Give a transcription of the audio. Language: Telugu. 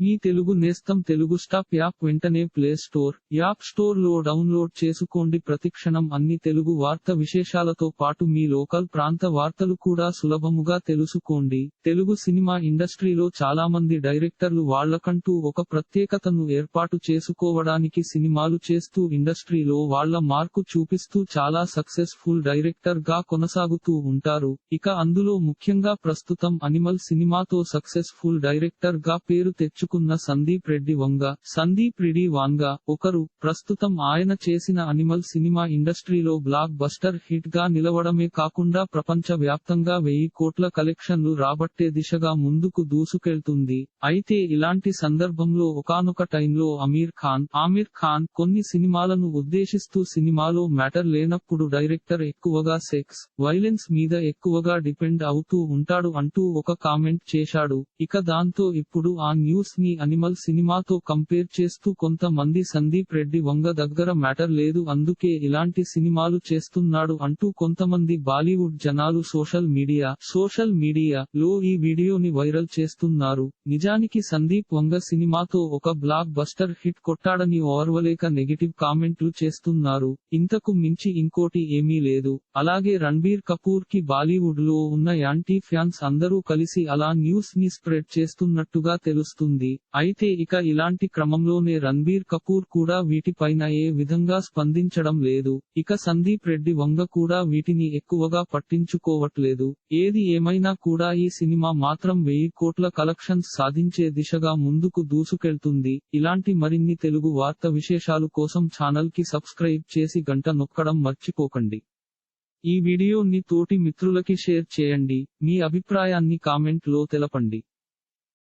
మీ తెలుగు నేస్తం తెలుగు స్టాప్ యాప్ వెంటనే ప్లే స్టోర్ యాప్ స్టోర్లో డౌన్లోడ్ చేసుకోండి. ప్రతిక్షణం అన్ని తెలుగు వార్త విశేషాలతో పాటు మీ లోకల్ ప్రాంత వార్తలు కూడా సులభముగా తెలుసుకోండి. తెలుగు సినిమా ఇండస్ట్రీలో చాలా మంది డైరెక్టర్లు వాళ్ళకంటూ ఒక ప్రత్యేకతను ఏర్పాటు చేసుకోవడానికి సినిమాలు చేస్తూ ఇండస్ట్రీలో వాళ్ళ మార్కు చూపిస్తూ చాలా సక్సెస్ఫుల్ డైరెక్టర్గా కొనసాగుతూ ఉంటారు. ఇక అందులో ముఖ్యంగా ప్రస్తుతం అనిమల్ సినిమాతో సక్సెస్ఫుల్ డైరెక్టర్గా పేరు తెచ్చు తెచ్చుకున్న సందీప్ రెడ్డి వంగ సందీప్ రెడ్డి వాంగ ఒకరు ప్రస్తుతం ఆయన చేసిన అనిమల్ సినిమా ఇండస్ట్రీలో బ్లాక్ బస్టర్ హిట్గా నిలవడమే కాకుండా ప్రపంచ వ్యాప్తంగా వెయ్యి కోట్ల కలెక్షన్లు రాబట్టే దిశగా ముందుకు దూసుకెళ్తుంది. అయితే ఇలాంటి సందర్భంలో ఒకానొక టైంలో అమీర్ ఖాన్ ఆమిర్ ఖాన్ కొన్ని సినిమాలను ఉద్దేశిస్తూ సినిమాలో మ్యాటర్ లేనప్పుడు డైరెక్టర్ ఎక్కువగా సెక్స్ వైలెన్స్ మీద ఎక్కువగా డిపెండ్ అవుతూ ఉంటాడు అంటూ ఒక కామెంట్ చేశాడు. ఇక దాంతో ఇప్పుడు ఆ న్యూస్ ని అనిమల్ సినిమాతో కంపేర్ చేస్తూ కొంతమంది సందీప్ రెడ్డి వంగ దగ్గర మ్యాటర్ లేదు అందుకే ఇలాంటి సినిమాలు చేస్తున్నాడు అంటూ కొంతమంది బాలీవుడ్ జనాలు సోషల్ మీడియా సోషల్ మీడియా లో ఈ వీడియోని వైరల్ చేస్తున్నారు. నిజానికి సందీప్ వంగ సినిమాతో ఒక బ్లాక్ బస్టర్ హిట్ కొట్టాడని ఓర్వలేక నెగిటివ్ కామెంట్లు చేస్తున్నారు. ఇంతకు మించి ఇంకోటి ఏమీ లేదు. అలాగే రణబీర్ కపూర్కి బాలీవుడ్లో ఉన్న యాంటీ ఫ్యాన్స్ అందరూ కలిసి అలా న్యూస్ని స్ప్రెడ్ చేస్తున్నట్టుగా తెలుస్తుంది. అయితే ఇక ఇలాంటి క్రమంలోనే రణబీర్ కపూర్ కూడా వీటిపైన ఏ విధంగా స్పందించడం లేదు. ఇక సందీప్ రెడ్డి వంగ కూడా వీటిని ఎక్కువగా పట్టించుకోవట్లేదు. ఏది ఏమైనా కూడా ఈ సినిమా మాత్రం వెయ్యి కోట్ల కలెక్షన్స్ సాధించే దిశగా ముందుకు దూసుకెళ్తుంది. ఇలాంటి మరిన్ని తెలుగు వార్త విశేషాలు కోసం ఛానల్కి సబ్స్క్రైబ్ చేసి గంట నొక్కడం మర్చిపోకండి. ఈ వీడియోని తోటి మిత్రులకి షేర్ చేయండి. మీ అభిప్రాయాన్ని కామెంట్లో తెలపండి.